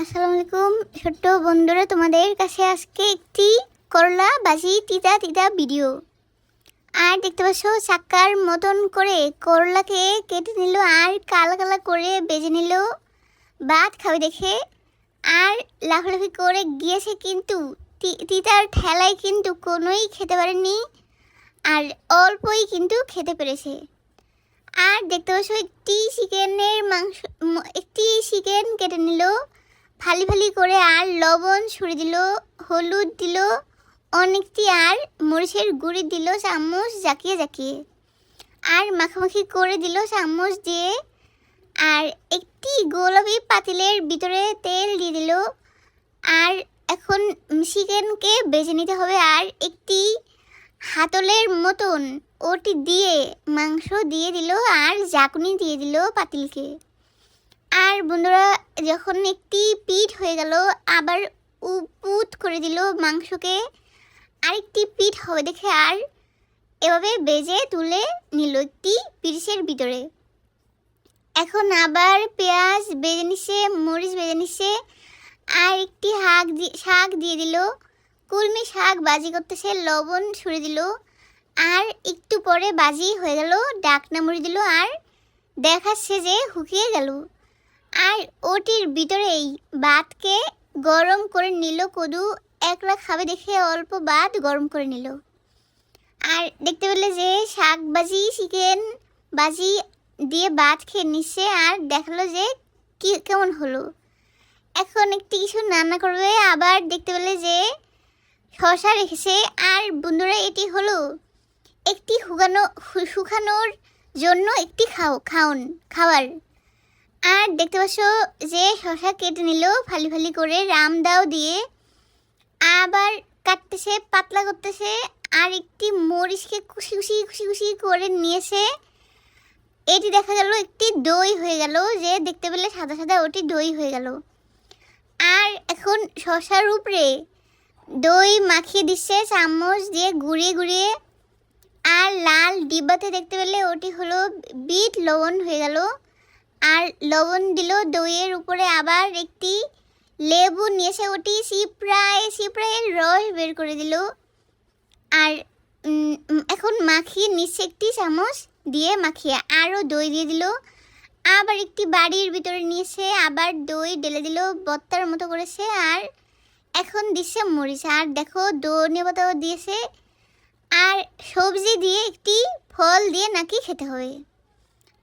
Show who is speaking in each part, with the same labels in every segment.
Speaker 1: আসসালামু আলাইকুম, ছোট্ট বন্ধুরা, তোমাদের কাছে আজকে একটি করলা বাজি তিতা তিতা ভিডিও আর দেখতে পাচ্ছ চাক্কার মতন করে করলাকে কেটে নিল আর কালা কালা করে বেজে নিল। ভাত খাবে দেখে। আর লাফালাফি করে গিয়েছে কিন্তু তিতার ঠেলায় কিন্তু কোনোই খেতে পারেনি। আর অল্পই কিন্তু খেতে পেরেছে। আর দেখতে পাচ্ছ, একটি চিকেনের মাংস একটি চিকেন কেটে নিল। ফালি ফালি করে আর লবণ ছড়িয়ে দিল, হলুদ দিল, অনেকটি আর মরিচের গুঁড়ি দিল চামচ জাকিয়ে জাকিয়ে। আর মাখামাখি করে দিল চামচ দিয়ে। আর একটি গোলাপি পাতিলের ভিতরে তেল দিয়ে দিল। আর এখন চিকেনকে বেছে নিতে হবে আর একটি হাতলের মতন ওটি দিয়ে মাংস দিয়ে দিল আর জাকুনি দিয়ে দিল পাতিলকে। আর বন্ধুরা, যখন একটি পিঠ হয়ে গেল, আবার উপুত করে দিল মাংসকে, আরেকটি পিঠ হবে দেখে আর এভাবে বেজে তুলে নিল একটি পিরিসের ভিতরে। এখন আবার পেঁয়াজ বেজে নিচ্ছে মরিচ বেজে নিচ্ছে আর একটি শাক শাক দিয়ে দিল। কুলমি শাক বাজি করতেছে, লবণ ছুড়ে দিল, আর একটু পরে বাজি হয়ে গেল, ডাকনা মুড়ি দিল, আর দেখাচ্ছে যে হুকিয়ে গেল। আর ওটির ভিতরেই ভাতকে গরম করে নিল কদু। একলা খাবে দেখে অল্প ভাত গরম করে নিল। আর দেখতে পেলে যে শাক বাজি চিকেন বাজি দিয়ে ভাত খেয়ে নিচ্ছে আর দেখাল যে কি কেমন হলো। এখন একটি কিছু রান্না করবে, আবার দেখতে পেলে যে শশা রেখেছে। আর বন্ধুরা, এটি হলো একটি শুকানো শুকানোর জন্য একটি খাও খাওন খাবার। আর দেখতে পাচ্ছ যে শশা কেটে নিল ফালি ফালি করে রাম দাও দিয়ে। আবার কাটতেছে, পাতলা করতেছে, আর একটি মরিচকে খুশি খুশি খুশি খুশি করে নিয়েছে। এটি দেখা গেল একটি দই হয়ে গেল, যে দেখতে পেলে সাদা সাদা ওটি দই হয়ে গেল। আর এখন শশার উপরে দই মাখিয়ে দিচ্ছে, চামচ দিয়ে গুঁড়িয়ে গুঁড়িয়ে। আর লাল ডিব্বাতে দেখতে পেলে ওটি হলো বিট লবণ হয়ে গেল। আর লবণ দিল দইয়ের উপরে আবার একটি লেবু নিয়েছে ওটি সিপ্রায় সিপ্রায়ের রস বের করে দিল। আর এখন মাখিয়ে নিচ্ছে একটি চামচ দিয়ে মাখিয়ে আরও দই দিয়ে দিল। আবার একটি বাড়ির ভিতরে নিয়েছে আবার দই ঢেলে দিল বত্তার মতো করেছে আর এখন দিচ্ছে মরিচ। আর দেখো ধনে পাতাও দিয়েছে। আর সবজি দিয়ে একটি ফল দিয়ে নাকি খেতে হবে।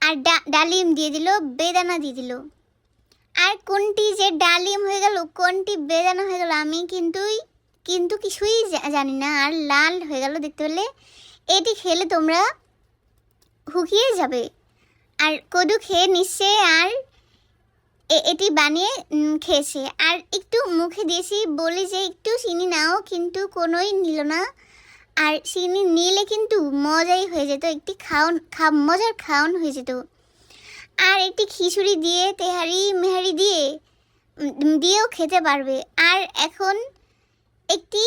Speaker 1: আর ডালিম দিয়ে দিল, বেদানা দিয়ে দিল। আর কোনটি যে ডালিম হয়ে গেল, কোনটি বেদানা হয়ে গেল, আমি কিন্তু কিন্তু কিছুই জানি না। আর লাল হয়ে গেল দেখতে পেলে, এটি খেলে তোমরা হুকিয়ে যাবে। আর কদু খেয়ে নিচ্ছে, আর এটি বানিয়ে খেয়েছে। আর একটু মুখে দিয়েছি, বলি যে একটু চিনি নাও, কিন্তু কোনোই নিল না। আর চিনি নিলে কিন্তু মজাই হয়ে যেত। একটি খাওন খা মজার খাওন হয়ে যেত। আর একটি খিচুড়ি দিয়ে, তেহারি মেহারি দিয়ে দিয়েও খেতে পারবে। আর এখন একটি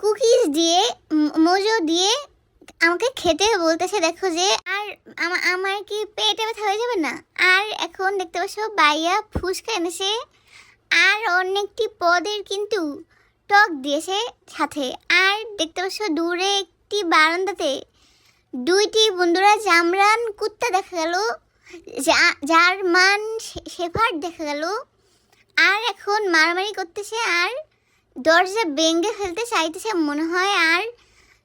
Speaker 1: কুকিজ দিয়ে মোজো দিয়ে আমাকে খেতে বলতেছে, দেখো যে, আর আমার কি পেটে ব্যথা হয়ে যাবে না? আর এখন দেখতে পাচ্ছ, বাইয়া ফুচকা এনেছে। আর অনেকটি পদের কিন্তু টক দিয়েছে সাথে। আর দেখতে পাচ্ছ দূরে একটি বারান্দাতে দুইটি বন্ধুরা জামরান কুত্তা দেখা গেল যার মান শেফার্ড দেখা গেল, আর এখন মারামারি করতেছে আর দরজা ভেঙে ফেলতে চাইতেছে মনে হয়। আর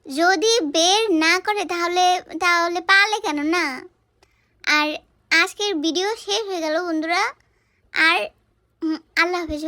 Speaker 1: যদি বের না করে তাহলে তাহলে পালে কেন না? আর আজকের ভিডিও শেষ হয়ে গেল বন্ধুরা। আর আল্লাহ হাফেজ।